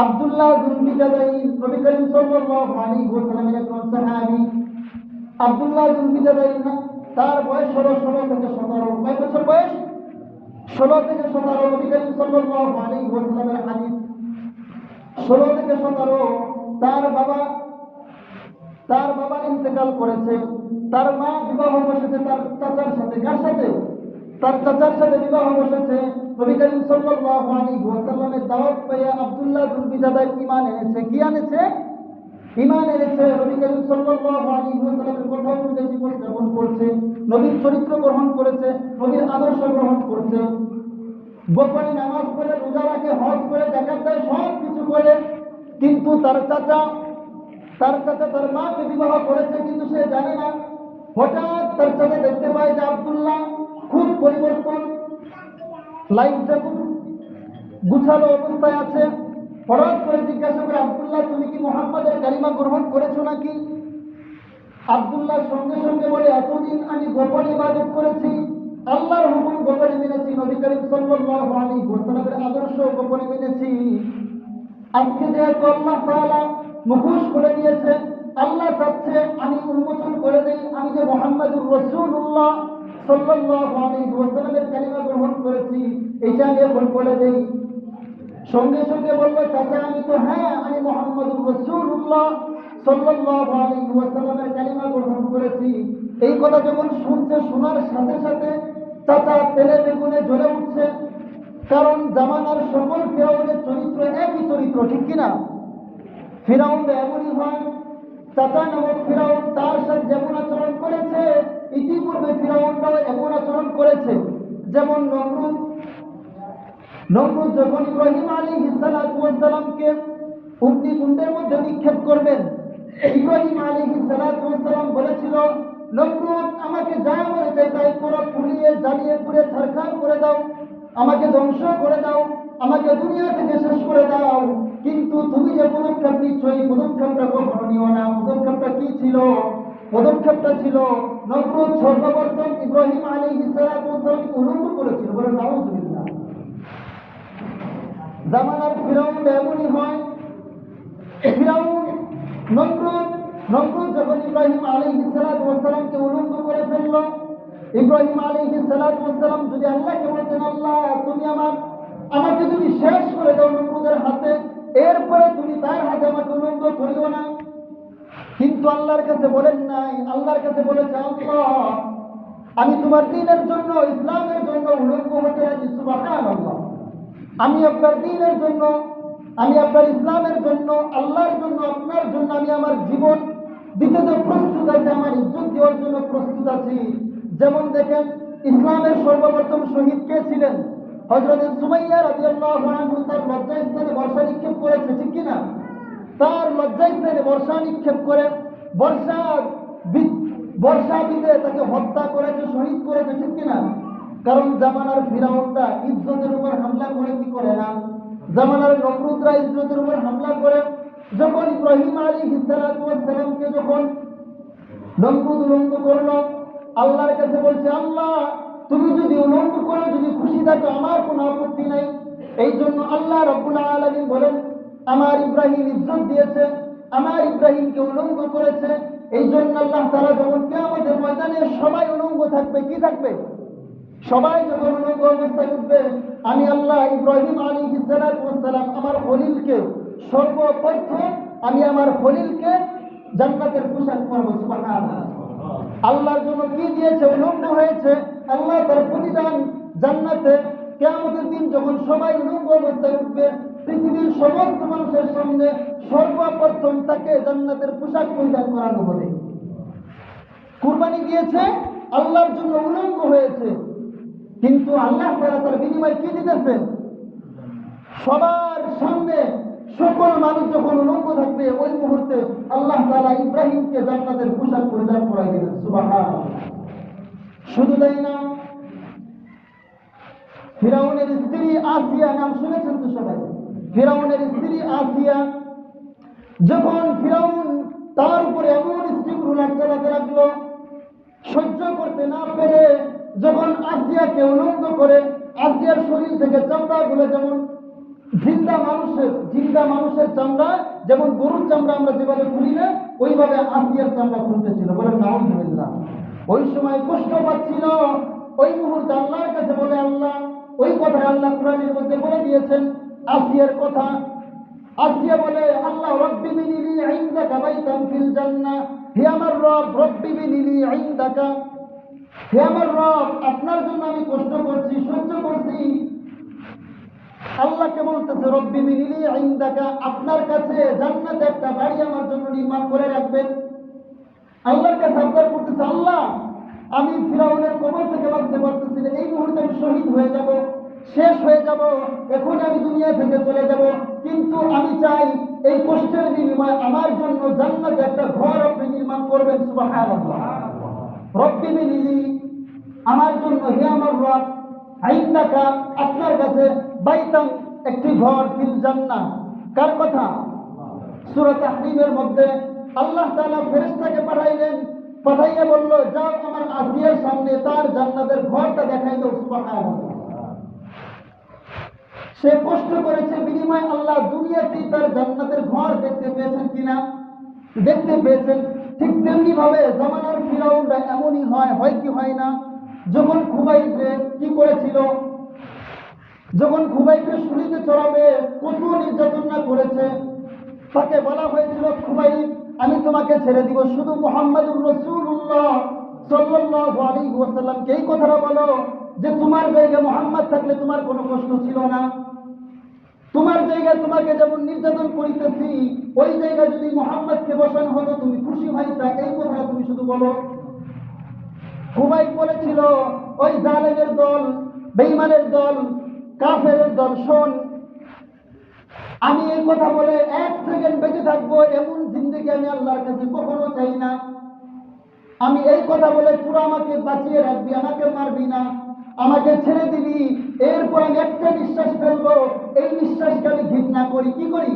আব্দুল্লাহ জুলফিকাদাই নবী করিম সাল্লাল্লাহু আলাইহি ওয়াসাল্লামের একজন সাহাবী। আব্দুল্লাহ জুলফিকাদাই তার বয়স হলো ষোলো থেকে সতেরো। কয় বছর বয়স? ষোলো থেকে সতেরো, নবী করিম সাল্লাল্লাহু আলাইহি ওয়াসাল্লামের হাদিস। ষোলো থেকে সতেরো, তার বাবা তার বাবা ইন্তেকাল করেছে। তার মা বিবাহ বসেছে তার চাচার সাথে। কার সাথে? তার চাচার সাথে বিবাহ বসেছে। নবী করিম সাল্লাল্লাহু আলাইহি ওয়াসাল্লামের দাওয়াত পেয়ে আব্দুল্লাহ জুলবিজাদার ঈমান এনেছে। কি আনেছে ঈমান এনেছে নবী করিম সাল্লাল্লাহু আলাইহি ওয়াসাল্লামের কথা অনুযায়ী জীবন যাপন করছে। নবীর চরিত্র গ্রহণ করেছে, নবীর আদর্শ গ্রহণ করেছে। গোপনে নামাজ পড়ে, রোজা রাখে, হজ করে জাকাত দেয় সব কিছু করে। কিন্তু তার চাচা তার চাচা তার মাকে বিবাহ করেছে, কিন্তু সে জানে না। হঠাৎ তার চাচা দেখতে পায় যে আব্দুল্লাহ খুব পরিবর্তন লাইফটা খুব গুছালো অবস্থায় আছে। হঠাৎ করে জিজ্ঞাসা করে, আবদুল্লাহ, তুমি কি মোহাম্মদের গালিমা গ্রহণ করেছ নাকি? আব্দুল্লাহ সঙ্গে সঙ্গে বলে, এতদিন আমি গোপন ইবাদত করেছি। আল্লাহর হুকুম গোপনে মেনেছি। নবী করিম সাল্লাল্লাহু আলাইহি আদর্শ গোপনে মেনেছি। আজকে যেহেতু আল্লাহ তাআলা মুখোশ করে দিয়েছে, আল্লাহ চাচ্ছে আমি উন্মোচন করে দেই। আমি যে মোহাম্মদুর রাসূলুল্লাহ সাল্লাল্লাহু আলাইহি ওয়াসাল্লামের কালিমা গ্রহণ করেছি, এটা আমি এখন বলে দেই। সঙ্গে সঙ্গে বলল, চাচা, আমি তো হ্যাঁ আমি মোহাম্মদুর রাসূলুল্লাহ সাল্লাল্লাহু আলাইহি ওয়াসাল্লামের কালিমা গ্রহণ করেছি। এই কথা যখন শুনছে, শোনার সাথে সাথে চাচা তেলে বেগুনে জ্বলে উঠছে, কারণ জামানার সকল ফেরাউনের চরিত্র একই চরিত্র, ঠিক কিনা? ফিরাউন এমনই হয় চাচা নামক ফিরাউন তার সাথে যেমন আচরণ করেছে, ইতিপূর্বে এমন আচরণ করেছে। যেমন নমরুদ নমরুদ যখন ইব্রাহিম আলী মধ্যে নিক্ষেপ করবেন, ইব্রাহিম আলী হিসালাম বলেছিল, নমরুদ, আমাকে যা চাই তাই করো পুড়িয়ে জ্বালিয়ে পুড়ে, ছারখার করে দাও, আমাকে ধ্বংস করে দাও, আমাকে দুনিয়া থেকে শেষ করে দাও। কিন্তু তুমি যে পদক্ষেপ নিচ্ছ, এই পদক্ষেপটা কখনো নিও না। পদক্ষেপটা কি ছিল? পদক্ষেপটা ছিল নমরুদ সর্বপ্রথম ইব্রাহিম আলী হিসালামকে উলঙ্গ করেছিল। বলে নাউজুবিল্লাহ। জামানার ফিরাউন এমনই হয়। ফিরাউন নমরুদ নমরুদ যখন ইব্রাহিম আলী সালামকে উলঙ্গ করে ফেলল, ইব্রাহিম আলী সালাম যদি আল্লাহকে বলতেন, আল্লাহ, তুমি আমার, আমাকে তুমি শেষ করে দাও নমরুদের হাতে এরপরে তুমি তার হাতে আমাকে উলঙ্গ করিও না। কিন্তু আল্লাহর কাছে বলেন নাই, আল্লাহর কাছে বলেছে, আল্লাহ, আমি তোমার দিনের জন্য, ইসলামের জন্য উলঙ্গ হতে রাজি আমি আপনার দিনের জন্য, আমি আপনার ইসলামের জন্য, আল্লাহর জন্য, আপনার জন্য আমি আমার জীবন দিতে তো প্রস্তুত আছে, আমার ইজ্জত দেওয়ার জন্য প্রস্তুত আছি। যেমন দেখেন, ইসলামের সর্বপ্রথম শহীদ কে ছিলেন? হজরত সুমাইয়া রাদিয়াল্লাহু আনহু তার লজ্জাস্থানে বর্ষা নিক্ষেপ করেছে, ঠিক কিনা? তার লজ্জাস্থানে বর্ষা নিক্ষেপ করে, বর্ষা বর্ষা বিদে তাকে হত্যা করেছে, শহীদ করেছে, ঠিক কিনা? কারণ জামানার ফিরাউনটা ইজ্জতের উপর হামলা করে, কি করে না? জামানার নমরুদরা ইজ্জতের উপর হামলা করে। যখন ইব্রাহিম আলী সালামকে যখন নমরুদ উলঙ্গ করল, আল্লাহর কাছে বলছে, আল্লাহ তুমি যদি উলঙ্গ করো, যদি খুশি থাকো, আমার কোনো আপত্তি নাই। এই জন্য আল্লাহ রব্বুল আলমিন বলেন, আমার ইব্রাহিম ইজ্জত দিয়েছে, আমার ইব্রাহিমকে উলঙ্গ করেছে। এই জন্য আল্লাহ তারা যখন কেমতের ময়দানে সবাই উলঙ্গ থাকবে, কি থাকবে? সবাই যখন উলঙ্গ অবস্থায় উঠবে, আমি আল্লাহ ইব্রাহিম আলী সালাম আমার হলিলকে সর্বপ্রথম আমি আমার হলিলকে জান্নাতের পোশাক করব সুবহানাল্লাহ। আল্লাহর জন্য কি দিয়েছে, উলঙ্গ হয়েছে, আল্লাহ তার প্রতিদান জান্নাতে কেয়ামতের দিন যখন সবাই উলঙ্গ অবস্থায় উঠবে, পৃথিবীর সমস্ত মানুষের সামনে সর্বপ্রথম তাকে জান্নাতের পোশাক পরিধান করানো হবে। কুরবানি দিয়েছে, আল্লাহর জন্য উলঙ্গ হয়েছে, কিন্তু আল্লাহ তারা তার বিনিময় কি দিতেছেন সবার সামনে সকল মানুষ যখন উলঙ্গ থাকবে, ওই মুহূর্তে আল্লাহ তাআলা ইব্রাহিমকে জান্নাতের পোশাক পরিধান করাই দিলেন। সুবহানাল্লাহ। শুধু তাই না, ফিরাউনের স্ত্রী আসিয়া, নাম শুনেছেন তো সবাই? ফিরাউনের স্ত্রী আসিয়া, যখন ফিরাউন তার উপরে এমন স্টিম রুলার চালাতে লাগল, সহ্য করতে না পেরে যখন আসিয়াকে উলঙ্গ করে, আসিয়ার শরীর থেকে চামড়াগুলো যেমন জিন্দা মানুষের জিন্দা মানুষের চামড়া, যেমন গরুর চামড়া আমরা যেভাবে খুলি না, ওইভাবে আসিয়ার চামড়া খুলতেছিল বলে নাউজুবিল্লাহ। ওই সময় কষ্ট পাচ্ছিল। ওই মুহূর্তে আল্লাহর কাছে বলে আল্লাহ, ওই কথা আল্লাহ কোরআনের মধ্যে বলে দিয়েছেন আসিয়ার কথা। আসিয়া বলে, আল্লাহ রব্বি বিনিলি ইনদাকা বাইতান ফিল জান্নাহ। হে আমার রব, রব্বি বিনিলি ইনদাকা। হে আমার রব, আপনার জন্য আমি কষ্ট করছি, সহ্য করছি। আল্লাহকে বলতেছে রব্বি মিনিলি ইনদাকা আপনার কাছে জান্নাতে একটা বাড়ি আমার জন্য নির্মাণ করে রাখবেন। আল্লাহর কাছে আবদার করতেছে আল্লাহ আমি ফিরাউনের কবর থেকে বাঁচতে পারতেছি না এই মুহূর্তে আমি শহীদ হয়ে যাব শেষ হয়ে যাব এখন আমি দুনিয়া থেকে চলে যাব কিন্তু আমি চাই এই কষ্টের বিনিময়ে আমার জন্য জান্নাতে একটা ঘর আপনি নির্মাণ করবেন। সুবহানাল্লাহ। রব্বি মিনিলি আমার জন্য হে আমার রব আইন টাকা আপনার কাছে বাইতাম একটি ঘর ফিল জান্নাহ। কার কথা? সূরা তাহরিমের মধ্যে আল্লাহ তালা ফেরেস্তাকে পাঠাইলেন, পাঠাইয়া বলল, যাও আমার আসিয়ার সামনে তার জান্নাতের ঘরটা দেখাই সুবহানাল্লাহ। সে কষ্ট করেছে, বিনিময় আল্লাহ দুনিয়াতেই তার জান্নাতের ঘর দেখতে পেয়েছেন কিনা? দেখতে পেয়েছেন। ঠিক তেমনি ভাবে জামানার ফিরাউনরা এমনই হয় হয় কি হয় না? যখন খুবাইবে কি করেছিল? যখন খুবাইকে শুনিতে চড়াবে কত নির্যাতন না করেছে, তাকে বলা হয়েছিল খুবাই আমি তোমাকে ছেড়ে দিব। শুধু মোহাম্মদুর রসুল্লাহ এই কথাটা বলো? যে তোমার জায়গায় মোহাম্মদ থাকলে তোমার কোনো কষ্ট ছিল না। তোমার জায়গায় তোমাকে যেমন নির্যাতন করিতেছি, ওই জায়গায় যদি মোহাম্মদকে বসানো হতো, তুমি খুশি হইতা এই কথাটা তুমি শুধু বলো। খুবাই বলেছিল, ওই জালেমের দল বেইমানের দল কাফের দল, শোন, আমি এই কথা বলে এক সেকেন্ড বেঁচে থাকব, এমন জিন্দগি আমি আল্লাহর কাছে কখনো চাই না। আমি এই কথা বলে পুরো আমাকে বাঁচিয়ে রাখবি, আমাকে মারবি না, আমাকে ছেড়ে দিবি। এরপর আমি একটা নিঃশ্বাস ফেলব, এই নিঃশ্বাসকে আমি ঘৃণা করি। কি করি?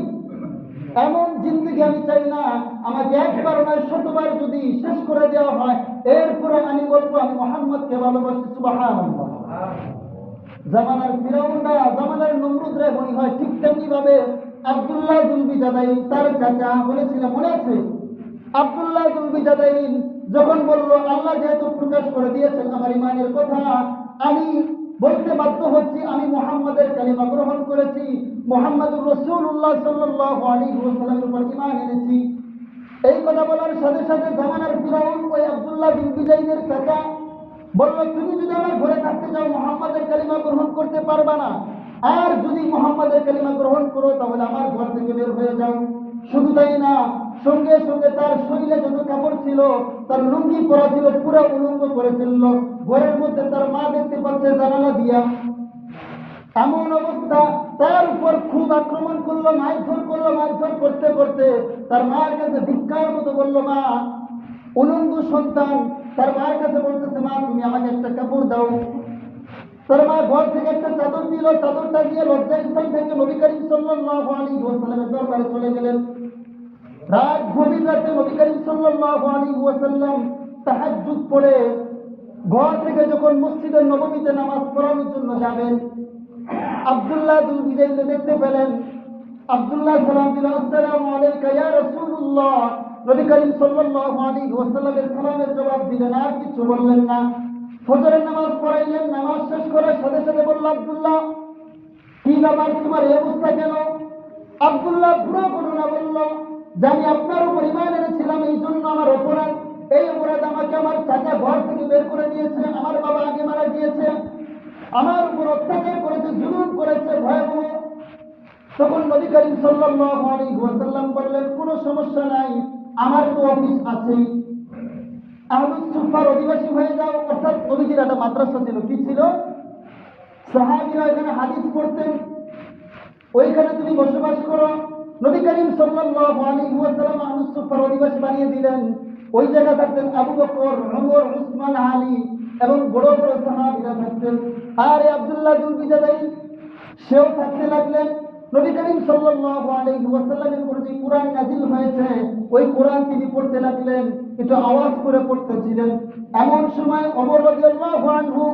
এমন জিন্দগি আমি চাই না। আমাকে একবার নয় শতবার যদি শেষ করে দেওয়া হয় এরপরে আমি বলব আমি মোহাম্মদকে ভালোবাসি সুবহানাল্লাহ। জামানার ফিরাউনরা জামানার নমরুদরা মনে হয় ঠিক তেমনি ভাবে আব্দুল্লাহ জুলবি জাদাই তার চাচা বলেছিল মনে আছে? আব্দুল্লাহ জুলবি জাদাইন যখন বলল আল্লাহ যেহেতু প্রকাশ করে দিয়েছেন আমার ইমানের কথা আমি বলতে বাধ্য হচ্ছি, আমি মোহাম্মদের কালিমা গ্রহণ করেছি, মোহাম্মদুর রসুল্লাহ সাল্লাহ আলী ওসালামের উপর ইমান এনেছি। এই কথা বলার সাথে সাথে জামানার ফিরাউন ওই আব্দুল্লাহ বিন বিজাইদের চাচা বলল, তুমি যদি আমার ঘরে থাকতে চাও, মোহাম্মদের কালিমা গ্রহণ করতে পারবা না। আর যদি মোহাম্মদের কালিমা গ্রহণ করো, তাহলে আমার ঘর থেকে বের হয়ে যাও। শুধু তাই না, সঙ্গে সঙ্গে তার শরীরে যত কাপড় ছিল, তার লুঙ্গি পরা ছিল, পুরো উলঙ্গ করে ফেলল। ঘরের মধ্যে তার মা দেখতে পাচ্ছে জানালা দিয়া। এমন অবস্থা, তার উপর খুব আক্রমণ করল, মারধর করল, মারধর করতে করতে তার মার কাছে ভিক্ষার মতো বলল, মা, উলঙ্গ সন্তান। তার মায়ের কাছে বলতেছে, মা, তুমি আমাকে একটা কাপড় দাও। তার মা ঘর থেকে একটা চাদর দিল চাদরটা দিয়ে লজ্জা স্থান থেকে নবী করিম সাল্লাল্লাহু আলাইহি ওয়াসাল্লামের দরবারে চলে গেলেন। রাত গভীর রাতে নবী করিম সাল্লাল্লাহু আলাইহি ওয়াসাল্লাম তাহাজ্জুদ পড়ে ঘর থেকে যখন মসজিদের নবমীতে নামাজ পড়ানোর জন্য যাবেন, আব্দুল্লাহ দুল দেখতে পেলেন। আব্দুল্লাহ সালাম দিল, আসসালামু আলাইকা ইয়া রাসূলুল্লাহ। নবী করিম সাল্লাল্লাহু আলাইহি ওয়াসাল্লামের সালামের জবাব দিলেন, আর কিছু বললেন না। ফজরের নামাজ পড়াইলেন, নামাজ শেষ করার সাথে সাথে বলল, আবদুল্লাহ, কি ব্যাপার? তোমার এই অবস্থা কেন? আব্দুল্লাহ পুরো ঘটনা বলল, যে আমি আপনার উপর ইমান এনেছিলাম, এই জন্য আমার অপরাধ ঘর থেকে বের করে দিয়েছে আমার বাবা আগে মারা গিয়েছে, আমার উপর অত্যাচার করেছে, জুলুম করেছে ভয়াবহ। তখন নবী করিম সাল্লাল্লাহু বললেন, কোনো সমস্যা নাই, আমার তো অফিস আছেই। আহলুস সুফার অধিবাসী হয়ে যাও। অর্থাৎ নবীজির একটা মাদ্রাসা ছিল। কি ছিল? সাহাবিরা এখানে হাদিস পড়তেন। ওইখানে তুমি বসবাস করো। নবী করিম সাল্লাল্লাহু আলাইহি ওয়াসাল্লাম আহলুস সুফার অধিবাসী বানিয়ে দিলেন। ওই জায়গা থাকতেন আবু বকর ওমর উসমান, আলী এবং বড় বড় সাহাবীরা থাকতেন। আর আব্দুল্লাহ জুলবিজাদাই সেও থাকতে লাগলেন। নবী করিম উপর যে কোরআন নাযিল হয়েছে, ওই কোরআন তিনি পড়তে লাগলেন, একটু আওয়াজ করে পড়তেছিলেন। এমন সময় ওমর রাদিয়াল্লাহু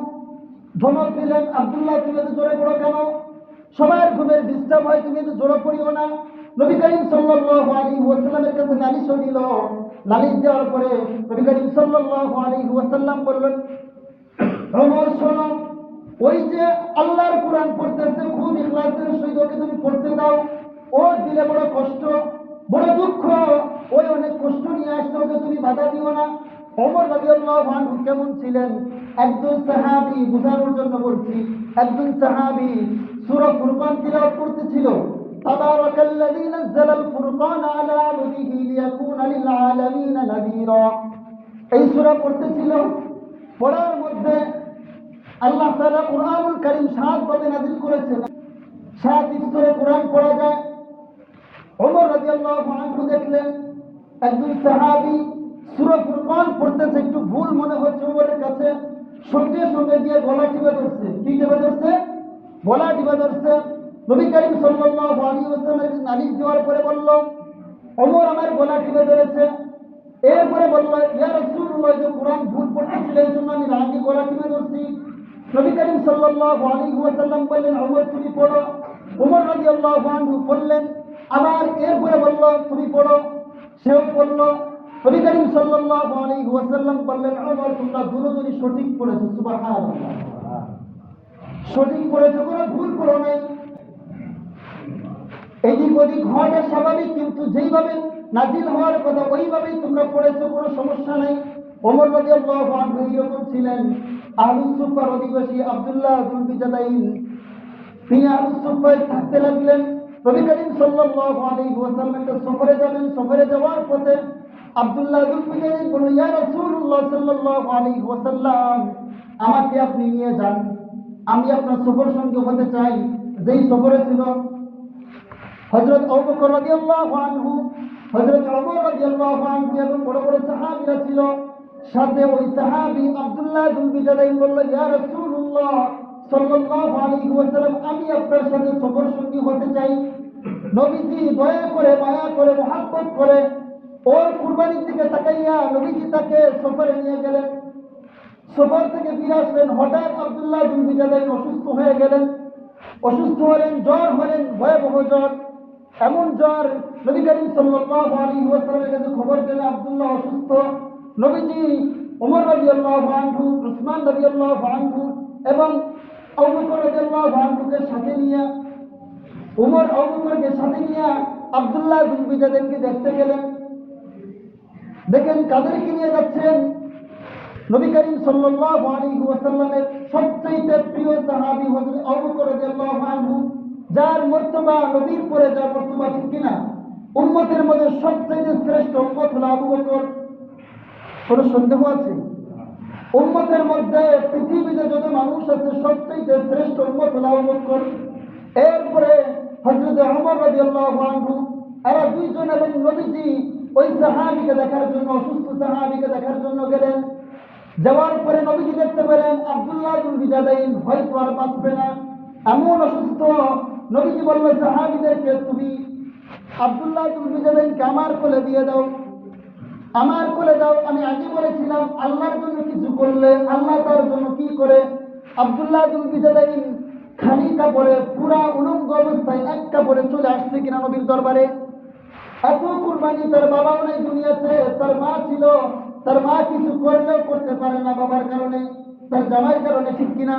ধমক দিলেন, আব্দুল্লাহ, তুমি এত জোরে পড়ো কেন? সবার ঘুমের ডিস্টার্ব হয়, তুমি তো জোরে পড়িও না। নবী করিম সাল্লাল্লাহু আলাইহি ওয়াসাল্লামের কাছে নালিশ দিল নালিশ দেওয়ার পরে নবী করিম সাল্লাল্লাহু ওয়াসাল্লাম বললেন ওমর শোনো, ওই যে আল্লাহর কোরআন পড়তেছে, খুব ইখলাসের সহিত ওকে তুমি পড়তে দাও। ও দিলে বড় কষ্ট, বড় দুঃখ, ওই অনেক কষ্ট নিয়ে আসছে, ওকে তুমি বাধা দিও না। ওমর রাদিয়াল্লাহু আনহু কেমন ছিলেন? একজন সাহাবী বোঝানোর জন্য বলছি, একজন সাহাবী সূরা ফুরকান তিলাওয়াত করতেছিল। تبارك الذي نزل الفرقان على عبده ليكون للعالمين نذيرا এই সূরা পড়তেছিল পড়ার মধ্যে আল্লাহ তাআলা কুরআনুল কারীম সাত ভাবে নাযিল করেছেন সাত স্তরে কোরআন পড়া যায় ওমর রাদিয়াল্লাহু আনহু দেখলেন একজন সাহাবী সূরা ফুরকান পড়তেছে একটু ভুল মনে হচ্ছে ওমরের কাছে সঙ্গে সঙ্গে গিয়ে গলা টিপে ধরছে কি টিপে ধরছে গলা টিপে ধরছে নবী করিম সাল্লাল্লাহু আলাইহি ওয়াসাল্লামের নালিশ দেওয়ার পরে বলল, ওমর আমার গলা টিপে ধরেছে। এরপরে বলল, ইয়া রাসূলুল্লাহ যে কোরআন ভুল পড়তেছিল এই জন্য আমি রাগি গলা টিপে ধরছি। নবী করিম সাল্লাল্লাহু আলাইহি ওয়াসাল্লাম বললেন, ওমর, তুমি পড়ো। ওমর রাদিয়াল্লাহু আনহু পড়লেন আবার এরপরে বলল, তুমি পড়ো। সেও পড়ল নবী করিম সাল্লাল্লাহু আলাইহি ওয়াসাল্লাম বললেন, ওমর, তোমরা দুজনই সঠিক পড়েছো, সুবহানাল্লাহ। সঠিক পড়েছো কোনো ভুল পড়ো নাই। এদিক ওদিক হওয়াটা স্বাভাবিক, কিন্তু যেইভাবে নাজিল হওয়ার কথা, ওইভাবেই তোমরা পড়েছো, কোনো সমস্যা নাই। ওমর আনহু এরকম ছিলেন। আহলুস সুফার অধিবাসী আব্দুল্লাহ জুলবিজাদাইন তিনি আহলুস সুফায় থাকতে লাগলেন। নবী করিম সাল্লাল্লাহু আলাইহি সফরে যাবেন। সফরে যাওয়ার পথে আব্দুল্লাহ জুলবিজাদাইন বলল, ইয়া রাসূলুল্লাহ সাল্লাল্লাহু আলাইহি ওয়াসাল্লাম, আমাকে আপনি নিয়ে যান। আমি আপনার সফর সঙ্গে হতে চাই। যেই সফরে ছিল হযরত আবু বকর রাদিয়াল্লাহু আনহু, হযরত ওমর রাদিয়াল্লাহু আনহু এবং বড় বড় সাহাবীরা ছিল। সাথে ওই সাহাবী আব্দুল্লাহ দুলবিজাদাইন বলল, ইয়া রাসূলুল্লাহ সাল্লাল্লাহু আলাইহি ওয়াসাল্লাম, আমি আপনার সাথে সফর সঙ্গী হতে চাই। নবীজি দয়া করে, মায়া করে, মহাব্বত করে ওর কুরবানির দিকে তাকাইয়া নবীজি তাকে সফরে নিয়ে গেলেন। সফর থেকে ফিরে আসলেন, হঠাৎ আব্দুল্লাহ দুলবিজাদাইন অসুস্থ হয়ে গেলেন। অসুস্থ হলেন, জ্বর হলেন, ভয়াবহ জ্বর। এমন জ্বর, নবী করিম সাল্লাল্লাহু আলাইহি কাছে খবর পেলে আব্দুল্লাহ অসুস্থ। নবীজি ওমর রাদিয়াল্লাহু আনহু, উসমান রাদিয়াল্লাহু আনহু এবং আবু বকর রাদিয়াল্লাহু আনহুকে সাথে নিয়ে ওমর আবু বকরকে সাথে নিয়ে আব্দুল্লাহ বিন বিজাদেরকে দেখতে গেলেন। দেখেন কাদেরকে নিয়ে যাচ্ছেন? নবী করিম সাল্লাল্লাহু আলাইহি ওয়াসাল্লামের সবচেয়ে প্রিয় সাহাবী হযরত আবু বকর রাদিয়াল্লাহু আনহু। যার মর্তবা নবীর পরে যার মর্তবা ঠিক কিনা? উম্মতের মধ্যে সবচেয়ে শ্রেষ্ঠ উম্মত হলো আবু বকর। কোনো সন্দেহ আছে? উম্মতের মধ্যে পৃথিবীতে যত মানুষ আছে সবচেয়ে শ্রেষ্ঠ উম্মত হলো আবু বকর। এরপরে হযরত ওমর রাদিয়াল্লাহু আনহু, এরা দুইজন এবং নবীজি ওই সাহাবিকে দেখার জন্য, অসুস্থ সাহাবিকে দেখার জন্য গেলেন। যাওয়ার পরে নবীজি দেখতে পেলেন আব্দুল্লাহ বিজাদাইন হয়তো আর বাঁচবে না। এমন অসুস্থ নবীজি বলল সাহাবীদেরকে তুমি আব্দুল্লাহ বিজাদাইনকে আমার কোলে দিয়ে দাও। আমার কোলে দাও, আমি আগে বলেছিলাম, আল্লাহর জন্য কিছু করলে আল্লাহ তার জন্য কি করে? আব্দুল্লাহ বিন বিজাদাইন খালি কাপড়ে, পুরা উলঙ্গ অবস্থায় এক কাপড়ে চলে আসছে কিনা নবীর দরবারে? এত কুরবানি তার বাবাও নাই দুনিয়াতে, তার মা ছিল, তার মা কিছু করলেও করতে পারে না বাবার কারণে, তার জামাইয়ের কারণে ঠিক কিনা?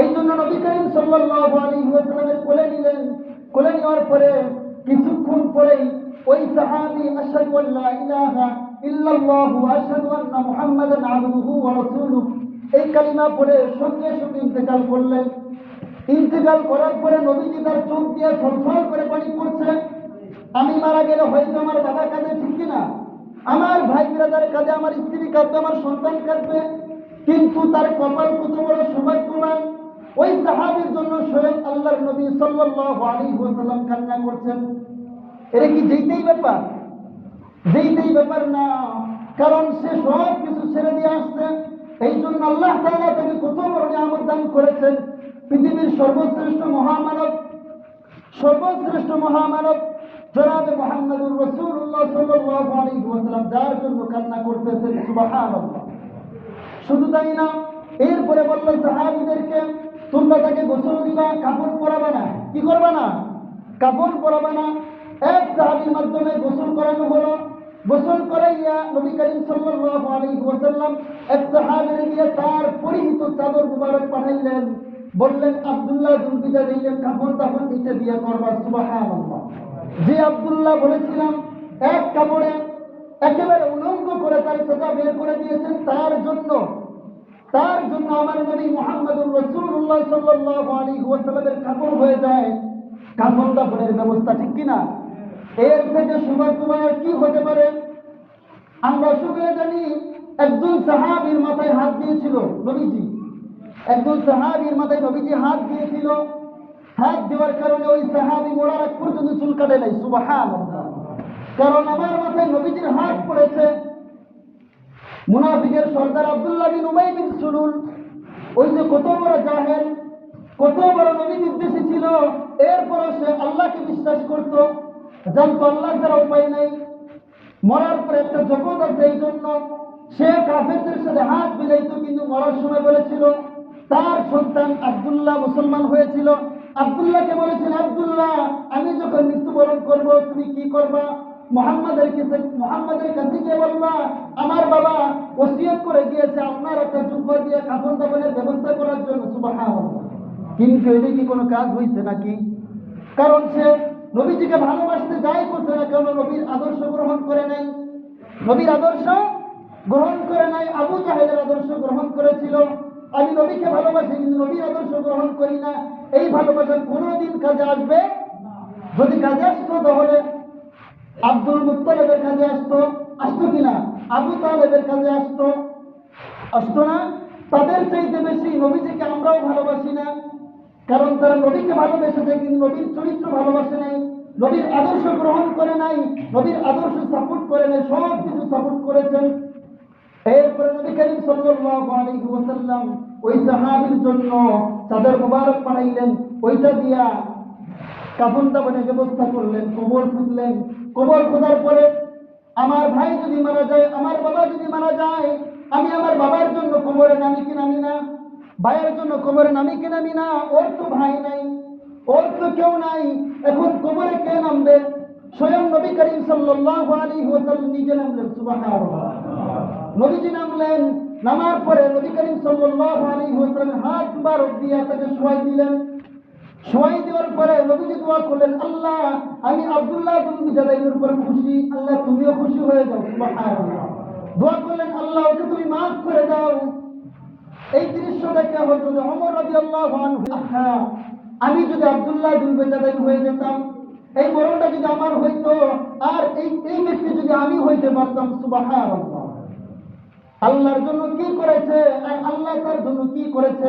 এই জন্য নবী করিম সাল্লাল্লাহু আলাইহি ওয়াসাল্লামের কোলে নিলেন। কোলে নেওয়ার পরে কিছুক্ষণ পরেই ওই সাহাবী আশহাদু আল্লা ইলাহা ইল্লাল্লাহু আশহাদু আন্না মুহাম্মাদান আবদুহু ওয়া রাসূলুহু। এই কালিমা পড়ে সঙ্গে সঙ্গে ইন্তেকাল করলেন। ইন্তেকাল করার পরে নবীজি তার চোখ দিয়ে ছলছল করে পানি পড়ছে। আমি মারা গেলে হয়তো আমার বাবা কাঁদে, ঠিক কিনা? আমার ভাই বিরাদার কাঁদে, আমার স্ত্রী কাঁদবে, আমার সন্তান কাঁদবে। কিন্তু তার কপাল কত বড় সৌভাগ্যবান। ওই সাহাবীর জন্য স্বয়ং আল্লাহর নবী সাল্লাল্লাহু আলাইহি ওয়াসাল্লাম কান্না করছেন। এটা কি যেইতেই ব্যাপার? যেইতেই ব্যাপার না, কারণ সে সব কিছু ছেড়ে দিয়ে আসছে। এই জন্য আল্লাহ তাআলা তাকে কত বড় নিয়ামত দান করেছেন। পৃথিবীর সর্বশ্রেষ্ঠ মহামানব সর্বশ্রেষ্ঠ মহামানব, জনাবে মোহাম্মদুর রসুল্লাহ সাল্লাল্লাহু আলাইহি ওয়াসাল্লাম, যার জন্য কান্না করতেছেন, সুবহানাল্লাহ। শুধু তাই না, এরপরে বলল সাহাবীদেরকে তোমরা তাকে গোসল দিবা, কাপড় পরাবে না। কি করবে না? কাপড় পরাবে না। এক সাহাবির মাধ্যমে গোসল করানো হলো। গোসল করাইয়া নবী করিম সাল্লাল্লাহু আলাইহি ওয়াসাল্লাম এক সাহাবীর দিয়ে তার পরিহিত চাদর মুবারক পাঠাইলেন। বললেন, আব্দুল্লাহ জুলবিজা দিলেন কাপড় তাপড় নিচে দিয়ে করবা, সুবহানাল্লাহ। যে আব্দুল্লাহ বলেছিলাম, এক কাপড়ে একেবারে উলঙ্গ করে তার চোখা বের করে দিয়েছেন, তার জন্য তার জন্য আমার নবী মোহাম্মদুর রসুল্লাহ সাল্লাল্লাহু আলাইহি ওয়াসাল্লামের কাপড় হয়ে যায়। কাপড় দাপড়ের ব্যবস্থা ঠিক কিনা? এর থেকে সময় তোমার কি হতে পারে? আমরা শুনে জানি, একজন সাহাবীর মাথায় হাত দিয়েছিল নবীজি। একজন সাহাবীর মাথায় নবীজি হাত দিয়েছিল। হাত দেওয়ার কারণে ওই সাহাবী মোড়ার এক পর্যন্ত চুল কাটে নাই সুবাহান কারণ আমার মাথায় নবীজির হাত পড়েছে। মুনাফিকের সর্দার আব্দুল্লাহ বিন উমাই বিন সুলুল। ওই যে কত বড় জাহেল, কত বড় নবী নির্দেশী ছিল। এরপরও সে আল্লাহকে বিশ্বাস করত। জানতো আল্লাহ ছাড়া উপায় নেই। মরার পরে একটা জগৎ আছে এই জন্য সে কাফেরদের সাথে হাত মিলাইতো, কিন্তু মরার সময় বলেছিল, তার সন্তান আব্দুল্লাহ মুসলমান হয়েছিল। আব্দুল্লাহকে বলেছিল, আব্দুল্লাহ, আমি যখন মৃত্যুবরণ করব, তুমি কি করবা? মোহাম্মদের কাছে মোহাম্মদের কাছে গিয়ে বলবা, আমার বাবা ওসিয়ত করে গিয়েছে আপনার একটা যুদ্ধ দিয়ে কাপড় দাপনের ব্যবস্থা করার জন্য। সুবহানাল্লাহ। কিন্তু এটা কি কোনো কাজ হয়েছে নাকি? কারণ সে নবীজিকে ভালোবাসতে যাই করছে না কেন নবীর আদর্শ গ্রহণ করে নাই। নবীর আদর্শ গ্রহণ করে নাই, আবু জাহেদের আদর্শ গ্রহণ করেছিল। আমি নবীকে ভালোবাসি, কিন্তু নবীর আদর্শ গ্রহণ করি না। এই ভালোবাসা কোনোদিন কাজে আসবে? যদি কাজে আসতো তাহলে আব্দুল মুত্তালেবের কাজে আসতো আসতো কিনা আবু তালেবের কাজে আসতো আসতো না? তাদের চাইতে বেশি নবীজিকে আমরাও ভালোবাসি না। কারণ তারা নবীকে ভালোবেসেছে, কিন্তু নবীর চরিত্র ভালোবাসে নাই, নবীর আদর্শ গ্রহণ করে নাই, নবীর আদর্শ সাপোর্ট করে নাই সব কিছু সাপোর্ট করেছেন। এরপরে নবী করিম সাল্লাল্লাহু ওই সাহাবীর জন্য চাদর মোবারক বানাইলেন, ওইটা দিয়া কাপড় দাপনের ব্যবস্থা করলেন, কবর খুঁজলেন কবর খোঁজার পরে আমার ভাই যদি মারা যায়, আমার বাবা যদি মারা যায়, আমি আমার বাবার জন্য কোমরে নামি কি নামি না? ভাইয়ের জন্য কোমরে নামি কি নামি না? ওর তো ভাই নাই, ওর তো কেউ নাই। এখন কোমরে কে নামবে? স্বয়ং নবী করিম সাল্লাল্লাহু আলাইহি ওয়াসাল্লাম নিজে নামলেন, সুবহানাল্লাহ। নবীজি নামলেন, নামার পরে নবী করিম সাল্লাল্লাহু আলাইহি ওয়াসাল্লাম হাত মুবারক দিয়ে তাকে শোয়াই দিলেন। শোয়াই দেওয়ার পরে নবীজি দোয়া করলেন আল্লাহ আমি আব্দুল্লাহ তুমি জাদাইয়ের উপর খুশি। আল্লাহ তুমিও খুশি হয়ে যাও। দোয়া করলেন আল্লাহ ওকে তুমি মাফ করে দাও। এই দৃশ্য দেখে হযরত ওমর রাদিয়াল্লাহু আনহু আহা, আমি যদি আব্দুল্লাহ বিন বেজাদাই হয়ে যেতাম এই মরণটা যদি আমার হইতো আর এই এই ব্যক্তি যদি আমি হইতে পারতাম। সুবহানাল্লাহ। আল্লাহর জন্য কি করেছে? আর আল্লাহ তার জন্য কি করেছে?